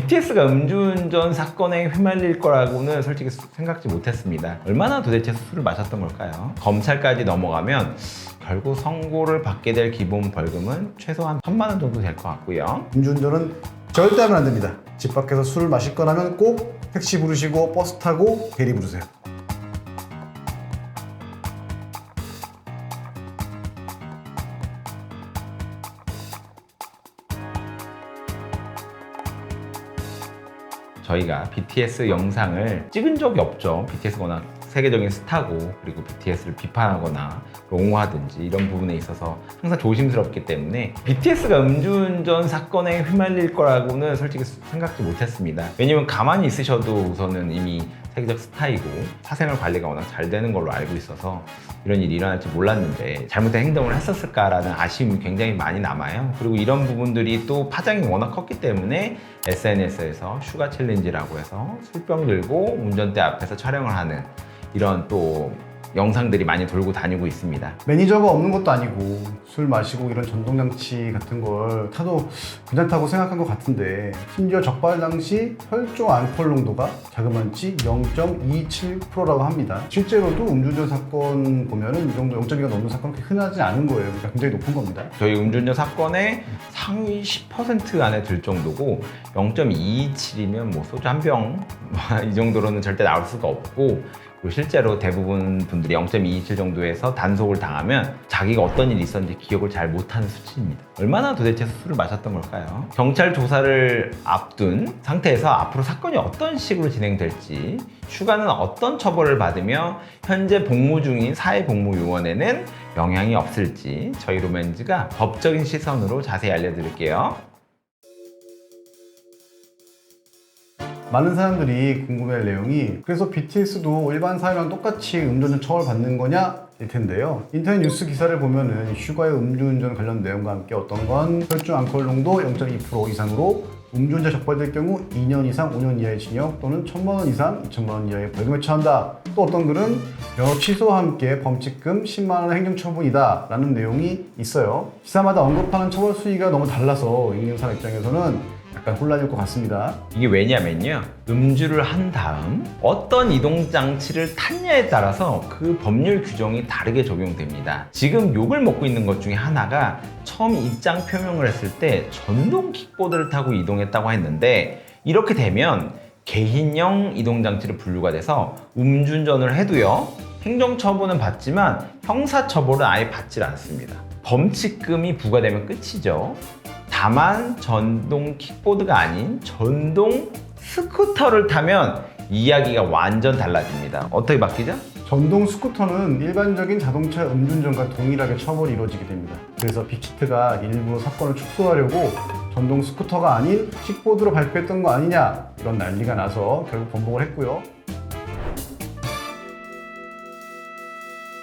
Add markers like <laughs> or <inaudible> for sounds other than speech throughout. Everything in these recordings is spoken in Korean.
BTS가 음주운전 사건에 휘말릴 거라고는 솔직히 수- 생각지 못했습니다. 얼마나 도대체 술을 마셨던 걸까요? 검찰까지 넘어가면 결국 선고를 받게 될 기본 벌금은 최소한 천만 원 정도 될 것 같고요. 음주운전은 절대 하면 안 됩니다. 집 밖에서 술을 마실 거라면 꼭 택시 부르시고 버스 타고 대리 부르세요. 저희가 BTS 영상을 찍은 적이 없죠. BTS가 워낙 세계적인 스타고 그리고 BTS를 비판하거나 옹호하든지 이런 부분에 있어서 항상 조심스럽기 때문에 BTS가 음주운전 사건에 휘말릴 거라고는 솔직히 생각지 못했습니다. 왜냐면 가만히 있으셔도 우선은 이미 세계적 스타이고 사생활 관리가 워낙 잘 되는 걸로 알고 있어서 이런 일이 일어날 줄 몰랐는데 잘못된 행동을 했었을까라는 아쉬움이 굉장히 많이 남아요. 그리고 이런 부분들이 또 파장이 워낙 컸기 때문에 SNS에서 슈가 챌린지라고 해서 술병 들고 운전대 앞에서 촬영을 하는 이런 또 영상들이 많이 돌고 다니고 있습니다. 매니저가 없는 것도 아니고 술 마시고 이런 전동장치 같은 걸 타도 괜찮다고 생각한 것 같은데 심지어 적발 당시 혈중 알코올 농도가 자그마치 0.27%라고 합니다. 실제로도 음주운전 사건 보면은 이 정도 0.2가 넘는 사건은 그렇게 흔하지 않은 거예요. 그러니까 굉장히 높은 겁니다. 저희 음주운전 사건의 상위 10% 안에 들 정도고 0.227이면 뭐 소주 한 병 <laughs> 이 정도로는 절대 나올 수가 없고 그리고 실제로 대부분 분들이 0.227 정도에서 단속을 당하면 자기가 어떤 일이 있었는지 기억을 잘 못하는 수치입니다. 얼마나 도대체 술을 마셨던 걸까요? 경찰 조사를 앞둔 상태에서 앞으로 사건이 어떤 식으로 진행될지 슈가는 어떤 처벌을 받으며 현재 복무 중인 사회복무요원에는 영향이 없을지 저희 로맨즈가 법적인 시선으로 자세히 알려드릴게요. 많은 사람들이 궁금해할 내용이 그래서 BTS도 일반 사회랑 똑같이 음주운전 처벌 받는 거냐? 일 텐데요. 인터넷 뉴스 기사를 보면은 슈가의 음주운전 관련 내용과 함께 어떤 건 혈중 알코올 농도 0.2% 이상으로 음주운전 적발될 경우 2년 이상 5년 이하의 징역 또는 1천만 원 이상 2천만 원 이하의 벌금에 처한다. 또 어떤 글은 여러 취소와 함께 범칙금 10만 원의 행정처분이다 라는 내용이 있어요. 기사마다 언급하는 처벌 수위가 너무 달라서 읽는 사람 입장에서는 약간 혼란일 것 같습니다. 이게 왜냐면요. 음주를 한 다음 어떤 이동 장치를 탔냐에 따라서 그 법률 규정이 다르게 적용됩니다. 지금 욕을 먹고 있는 것 중에 하나가 처음 입장 표명을 했을 때 전동 킥보드를 타고 이동했다고 했는데 이렇게 되면 개인형 이동 장치로 분류가 돼서 음주운전을 해도요. 행정처분은 받지만 형사처벌은 아예 받질 않습니다. 범칙금이 부과되면 끝이죠. 다만 전동 킥보드가 아닌 전동 스쿠터를 타면 이야기가 완전 달라집니다. 어떻게 바뀌죠? 전동 스쿠터는 일반적인 자동차 음주운전과 동일하게 처벌이 이루어지게 됩니다. 그래서 빅히트가 일부러 사건을 축소하려고 전동 스쿠터가 아닌 킥보드로 발표했던 거 아니냐 이런 난리가 나서 결국 번복을 했고요.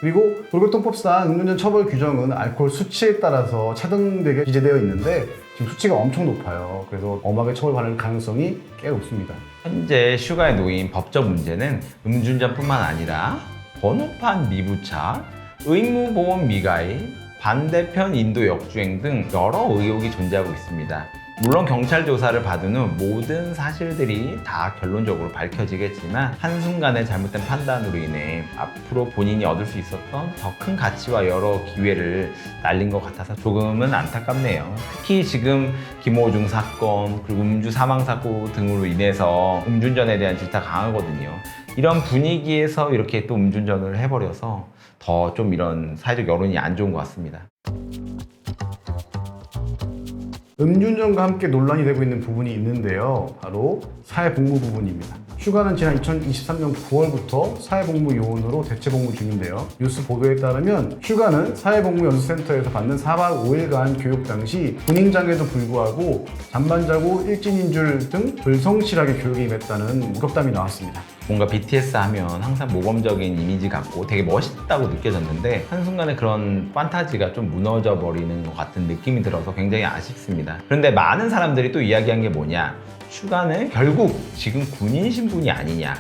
그리고 도로교통법상 음주운전 처벌 규정은 알코올 수치에 따라서 차등되게 기재되어 있는데 지금 수치가 엄청 높아요. 그래서 엄하게 처벌받을 가능성이 꽤 높습니다. 현재 슈가에 놓인 법적 문제는 음주운전뿐만 아니라 번호판 미부착, 의무보험 미가입, 반대편 인도 역주행 등 여러 의혹이 존재하고 있습니다. 물론 경찰 조사를 받은 후 모든 사실들이 다 결론적으로 밝혀지겠지만 한순간의 잘못된 판단으로 인해 앞으로 본인이 얻을 수 있었던 더 큰 가치와 여러 기회를 날린 것 같아서 조금은 안타깝네요. 특히 지금 김호중 사건 그리고 음주 사망 사고 등으로 인해서 음주운전에 대한 질타가 강하거든요. 이런 분위기에서 이렇게 또 음주운전을 해버려서 더 좀 이런 사회적 여론이 안 좋은 것 같습니다. 음주운전과 함께 논란이 되고 있는 부분이 있는데요. 바로 사회복무 부분입니다. 휴가는 지난 2023년 9월부터 사회복무 요원으로 대체 복무 중인데요. 뉴스 보도에 따르면 휴가는 사회복무 연수센터에서 받는 4박 5일간 교육 당시 군인장에도 불구하고 잠만 자고 일진인 줄 등 불성실하게 교육에 임했다는 무겁담이 나왔습니다. 뭔가 BTS 하면 항상 모범적인 이미지 같고 되게 멋있다고 느껴졌는데 한순간에 그런 판타지가 좀 무너져 버리는 것 같은 느낌이 들어서 굉장히 아쉽습니다. 그런데 많은 사람들이 또 이야기한 게 뭐냐? 슈가는 결국 지금 군인 신분이 아니냐?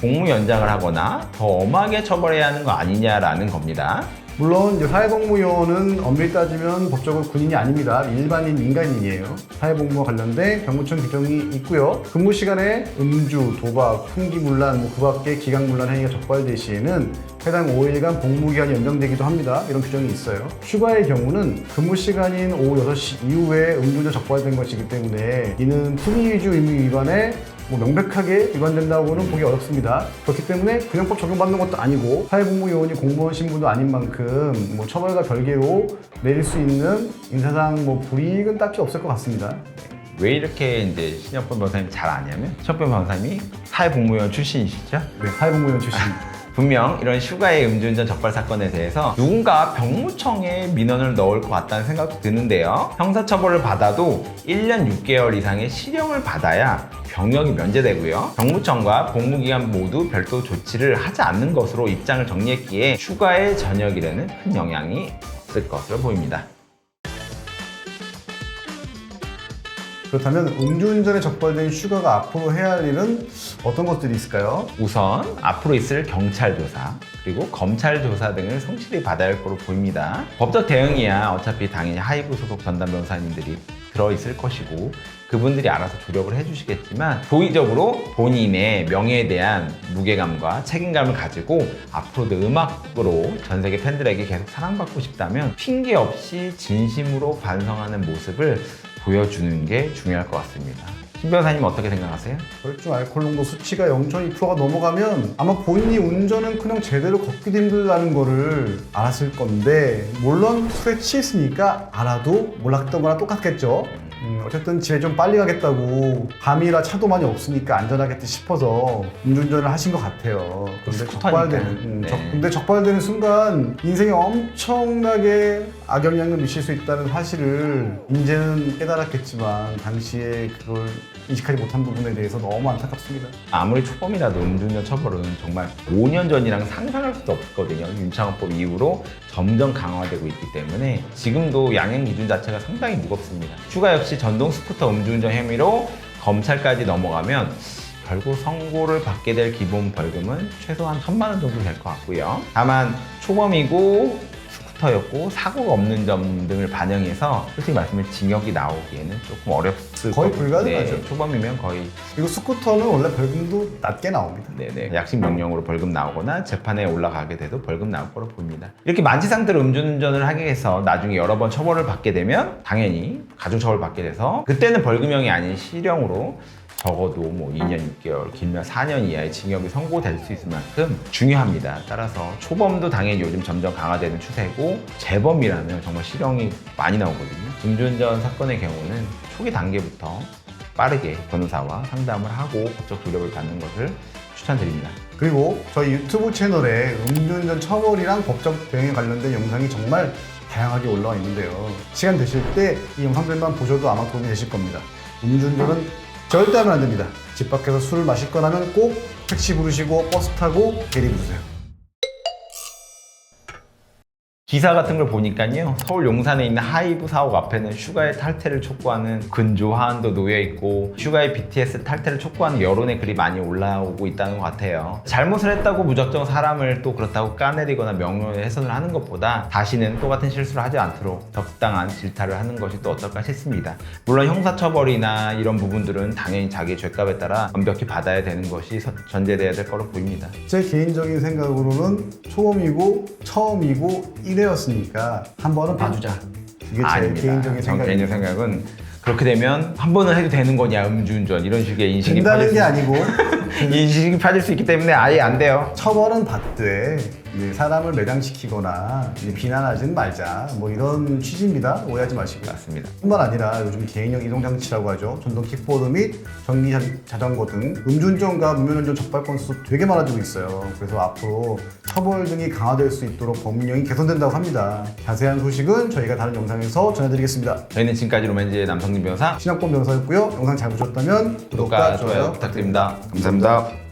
복무 연장을 하거나 더 엄하게 처벌해야 하는 거 아니냐라는 겁니다. 물론 이제 사회복무요원은 엄밀히 따지면 법적으로 군인이 아닙니다. 일반인 민간인이에요. 사회복무와 관련된 병무청 규정이 있고요. 근무 시간에 음주, 도박, 풍기문란, 뭐 그 밖에 기강문란 행위가 적발될 시에는 해당 5일간 복무기한이 연장되기도 합니다. 이런 규정이 있어요. 휴가의 경우는 근무 시간인 오후 6시 이후에 음주운전 적발된 것이기 때문에 이는 품위 위주 의무 위반에 뭐 명백하게 위반된다고는 보기 어렵습니다. 그렇기 때문에 군형법 적용받는 것도 아니고 사회복무요원이 공무원 신분도 아닌 만큼 뭐 처벌과 별개로 내릴 수 있는 인사상 뭐 불이익은 딱히 없을 것 같습니다. 왜 이렇게 이제 신혁범 변호사님 잘 아냐면 신혁범 변호사님이 사회복무원 출신이시죠? 네, 사회복무요원 출신. 분명 이런 슈가의 음주운전 적발 사건에 대해서 누군가 병무청에 민원을 넣을 것 같다는 생각도 드는데요. 형사처벌을 받아도 1년 6개월 이상의 실형을 받아야 병역이 면제되고요. 병무청과 복무기관 모두 별도 조치를 하지 않는 것으로 입장을 정리했기에 슈가의 전역일에는 큰 영향이 없을 것으로 보입니다. 그렇다면 음주운전에 적발된 휴가가 앞으로 해야 할 일은 어떤 것들이 있을까요? 우선 앞으로 있을 경찰 조사 그리고 검찰 조사 등을 성실히 받아야 할 거로 보입니다. 법적 대응이야 어차피 당연히 하이브 소속 전담 변호사님들이 들어 있을 것이고 그분들이 알아서 조력을 해주시겠지만 도의적으로 본인의 명예에 대한 무게감과 책임감을 가지고 앞으로도 음악으로 전 세계 팬들에게 계속 사랑받고 싶다면 핑계 없이 진심으로 반성하는 모습을 보여주는 게 중요할 것 같습니다. 신 변호사님 어떻게 생각하세요? 혈중 알코올 농도 수치가 0.2%가 넘어가면 아마 본인이 운전은 그냥 제대로 걷기도 힘들다는 거를 알았을 건데 물론 술에 취했으니까 알아도 몰랐던 거랑 똑같겠죠. 음, 어쨌든 집에 좀 빨리 가겠다고 밤이라 차도 많이 없으니까 안전하겠지 싶어서 음주운전을 하신 것 같아요. 그런데 스쿠터니까. 적발되는, 음, 네. 적- 근데 적발되는 순간 인생에 엄청나게 악영향을 미칠 수 있다는 사실을 이제는 깨달았겠지만 당시에 그걸 인식하지 못한 부분에 대해서 너무 안타깝습니다. 아무리 초범이라도 음주운전 처벌은 정말 5년 전이랑 상상할 수도 없거든요. 윤창호법 이후로 점점 강화되고 있기 때문에 지금도 양형 기준 자체가 상당히 무겁습니다. 휴가 역시 전동 스쿠터 음주운전 혐의로 검찰까지 넘어가면 결국 선고를 받게 될 기본 벌금은 최소한 천만 원 정도 될 것 같고요. 다만 초범이고 스쿠터였고 사고가 없는 점 등을 반영해서 솔직히 말씀을 징역이 나오기에는 조금 어렵을 거의 거고. 불가능하죠. 네, 초범이면 거의 그리고 스쿠터는 원래 벌금도 낮게 나옵니다. 네네. 약식 명령으로 벌금 나오거나 재판에 올라가게 돼도 벌금 나올 거로 보입니다. 이렇게 만취 상태로 음주운전을 하게 해서 나중에 여러 번 처벌을 받게 되면 당연히 가중처벌 받게 돼서 그때는 벌금형이 아닌 실형으로 적어도 뭐 2년 6개월, 길면 4년 이하의 징역이 선고될 수 있을 만큼 중요합니다. 따라서 초범도 당연히 요즘 점점 강화되는 추세고 재범이라면 정말 실형이 많이 나오거든요. 음주운전 사건의 경우는 초기 단계부터 빠르게 변호사와 상담을 하고 법적 조력을 받는 것을 추천드립니다. 그리고 저희 유튜브 채널에 음주운전 처벌이랑 법적 대응에 관련된 영상이 정말 다양하게 올라와 있는데요. 시간 되실 때 이 영상들만 보셔도 아마 도움이 되실 겁니다. 음주운전은 절대 하면 안 됩니다. 집 밖에서 술을 마실 거라면 꼭 택시 부르시고 버스 타고 대리 부르세요. 기사 같은 걸 보니까요. 서울 용산에 있는 하이브 사옥 앞에는 슈가의 탈퇴를 촉구하는 근조 하안도 놓여 있고 슈가의 BTS 탈퇴를 촉구하는 여론의 글이 많이 올라오고 있다는 것 같아요. 잘못을 했다고 무작정 사람을 또 그렇다고 까내리거나 명예훼손을 하는 것보다 다시는 똑같은 실수를 하지 않도록 적당한 질타를 하는 것이 또 어떨까 싶습니다. 물론 형사처벌이나 이런 부분들은 당연히 자기의 죄값에 따라 완벽히 받아야 되는 것이 서- 전제돼야 될 거로 보입니다. 제 개인적인 생각으로는 초범이고 처음이고 1회였으니까 한 번은 봐주자. 이게 제 아닙니다. 개인적인 전 생각입니다. 개인적 생각은 그렇게 되면 한 번은 해도 되는 거냐 음주운전 이런 식의 인식이 된다는 게 수- 아니고 <laughs> 인식이 빠질 수 있기 때문에 아예 안 돼요. 처벌은 받되 이제 사람을 매장시키거나 이제 비난하지는 말자 뭐 이런 취지입니다. 오해하지 마시고요. 맞습니다. 뿐만 아니라 요즘 개인형 이동장치라고 하죠. 전동 킥보드 및 전기 자- 자전거 등 음주운전과 무면허운전 적발 건수 되게 많아지고 있어요. 그래서 앞으로 처벌 등이 강화될 수 있도록 법령이 개선된다고 합니다. 자세한 소식은 저희가 다른 영상에서 전해드리겠습니다. 저희는 지금까지 로맨즈의 남성진 변호사 신학권 변호사였고요. 영상 잘 보셨다면 구독과 좋아요 부탁드립니다. 감사합니다.